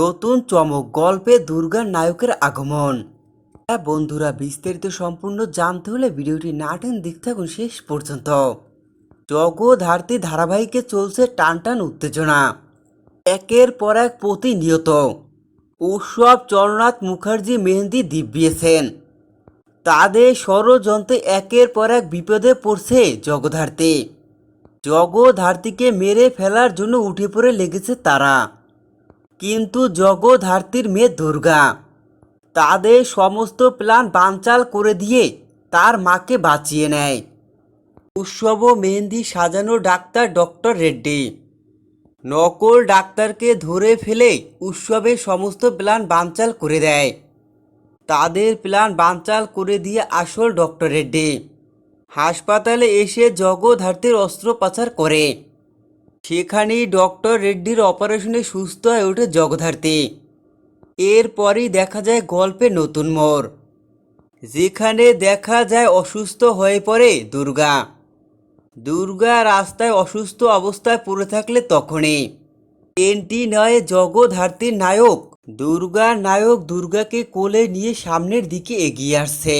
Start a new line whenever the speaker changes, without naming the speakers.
নতুন চমক গল্পে দুর্গার নায়কের আগমন। হ্যাঁ বন্ধুরা, বিস্তারিত সম্পূর্ণ জানতে হলে ভিডিওটি না টেন দেখতে থাকুন শেষ পর্যন্ত। জগধার্তী ধারাবাহিকে চলছে টানটান উত্তেজনা। একের পর এক প্রতিনিয়ত। উৎসব চরণনাথ মুখার্জি, মেহেন্দি দিব্যিয়েছেন তাদের ষড়যন্ত্রে একের পর এক বিপদে পড়ছে জগধার্তী জগধার্তীকে মেরে ফেলার জন্য উঠে পড়ে লেগেছে তারা। কিন্তু জগধার্তীর মেয়ে দুর্গা। তাদের সমস্ত প্ল্যান বানচাল করে দিয়ে তার মাকে বাঁচিয়ে নেয়। উৎসব মেহেন্দি সাজানো ডাক্তার ডক্টর রেড্ডি। নকল ডাক্তারকে ধরে ফেলে উৎসবের সমস্ত প্ল্যান বানচাল করে দেয়। তাদের প্ল্যান বানচাল করে দিয়ে আসল ডক্টর রেড্ডি। হাসপাতালে এসে জগধার্তীর অস্ত্রোপচার করে। সেখানেই ডক্টর রেড্ডির অপারেশনে সুস্থ হয়ে ওঠে জগধার্তী এরপরই দেখা যায় গল্পে নতুন মোড়, যেখানে দেখা যায় অসুস্থ হয়ে পড়ে দুর্গা। দুর্গা রাস্তায় অসুস্থ অবস্থায় পড়ে থাকলে তখনই। এনটি নয় জগধার্তীর নায়ক, দুর্গা নায়ক দুর্গাকে কোলে নিয়ে সামনের দিকে এগিয়ে আসছে।